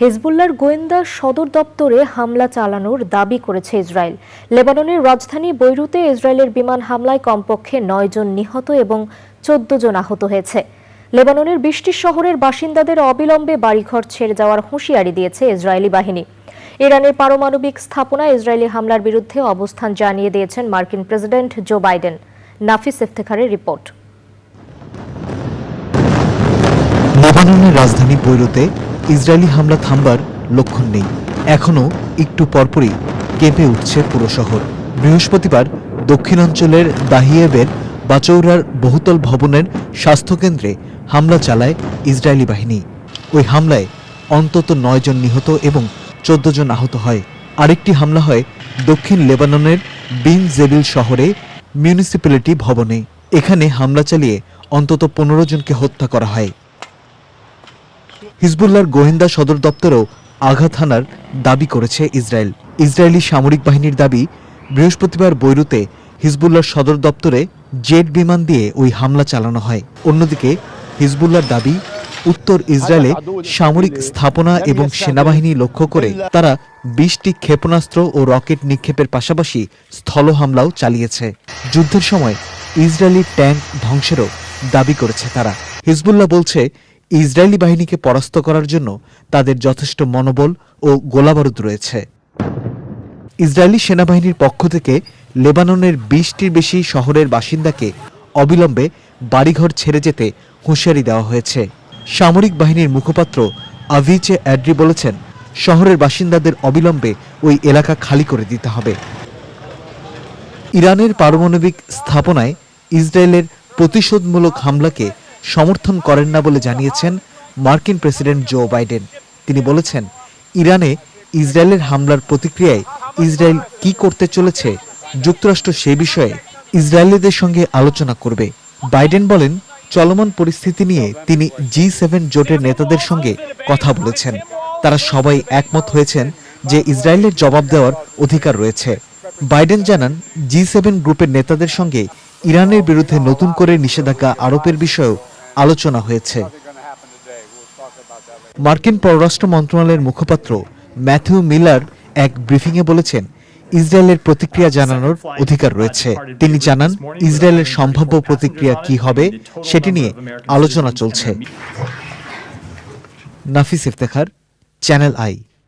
হেজবুল্লার গোয়েন্দা সদর দপ্তরে হামলা চালানোর দাবি করেছে ইসরায়েল। লেবাননের রাজধানী বৈরুতে ইসরায়েলের বিমান হামলায় কমপক্ষে নয় জন নিহত এবং চোদ্দ জন আহত হয়েছে। লেবাননের বৃষ্টি শহরের বাসিন্দাদের অবিলম্বে বাড়িঘর ছেড়ে যাওয়ার হুঁশিয়ারি দিয়েছে ইসরায়েলি বাহিনী। ইরানের পারমাণবিক স্থাপনায় ইসরায়েলি হামলার বিরুদ্ধে অবস্থান জানিয়ে দিয়েছেন মার্কিন প্রেসিডেন্ট জো বাইডেন। নাফিস ইফতেখারের রিপোর্ট। লেবাননের রাজধানী বৈরুতে ইসরায়েলি হামলা থামবার লক্ষণ নেই। এখনও একটু পরপরই কেঁপে উঠছে পুরো শহর। বৃহস্পতিবার দক্ষিণাঞ্চলের দাহিয়েবের বাচৌরার বহুতল ভবনের স্বাস্থ্যকেন্দ্রে হামলা চালায় ইসরায়েলি বাহিনী। ওই হামলায় অন্তত নয় জন নিহত এবং চোদ্দ জন আহত হয়। আরেকটি হামলা হয় দক্ষিণ লেবাননের বিন জেবিল শহরে মিউনিসিপ্যালিটি ভবনে। এখানে হামলা চালিয়ে অন্তত পনেরো জনকে হত্যা করা হয়। হিজবুল্লাহর গোয়েন্দা সদর দপ্তরও আঘাত হানার দাবি করেছে ইসরায়েল। ইসরায়েলি সামরিক বাহিনীর দাবি বৃহস্পতিবার বৈরুতে হিজবুল্লাহর সদর দপ্তরে জেট বিমান দিয়ে ওই হামলা চালানো হয়। অন্যদিকে হিজবুল্লাহর দাবি উত্তর ইসরায়েলে সামরিক স্থাপনা এবং সেনাবাহিনী লক্ষ্য করে তারা বিশটি ক্ষেপণাস্ত্র ও রকেট নিক্ষেপের পাশাপাশি স্থল হামলাও চালিয়েছে। যুদ্ধের সময় ইসরায়েলি ট্যাঙ্ক ধ্বংসেরও দাবি করেছে তারা। হিজবুল্লাহ বলছে ইসরায়েলি বাহিনীকে পরাস্ত করার জন্য তাদের যথেষ্ট মনোবল ও গোলাবারুদ রয়েছে। ইসরায়েলি সেনাবাহিনীর পক্ষ থেকে লেবাননের বিশটির বেশি শহরের বাসিন্দাকে অবিলম্বে বাড়িঘর ছেড়ে যেতে হুঁশিয়ারি দেওয়া হয়েছে। সামরিক বাহিনীর মুখপাত্র আভিচে অ্যাড্রি বলেছেন, শহরের বাসিন্দাদের অবিলম্বে ওই এলাকা খালি করে দিতে হবে। ইরানের পারমাণবিক স্থাপনায় ইসরায়েলের প্রতিশোধমূলক হামলাকে সমর্থন করেন না বলে জানিয়েছেন মার্কিন প্রেসিডেন্ট জো বাইডেন। তিনি বলেছেন, ইরানে ইসরায়েলের হামলার প্রতিক্রিয়ায় ইসরায়েল কি করতে চলেছে যুক্তরাষ্ট্র সে বিষয়ে ইসরায়েলিদের সঙ্গে আলোচনা করবে। বাইডেন বলেন, চলমান পরিস্থিতি নিয়ে তিনি জি সেভেন জোটের নেতাদের সঙ্গে কথা বলেছেন। তারা সবাই একমত হয়েছেন যে ইসরায়েলের জবাব দেওয়ার অধিকার রয়েছে। বাইডেন জানান, জি সেভেন গ্রুপের নেতাদের সঙ্গে ইরানের বিরুদ্ধে নতুন করে নিষেধাজ্ঞা আরোপের বিষয়েও আলোচনা হয়েছে। মার্কিন পররাষ্ট্র মন্ত্রণালয়ের মুখপাত্র ম্যাথিউ মিলার এক ব্রিফিংয়ে বলেছেন, ইসরায়েলের প্রতিক্রিয়া জানানোর অধিকার রয়েছে। তিনি জানান, ইসরায়েলের সম্ভাব্য প্রতিক্রিয়া কি হবে সেটি নিয়ে আলোচনা চলছে। নাফিস ইফতেখার, চ্যানেল আই।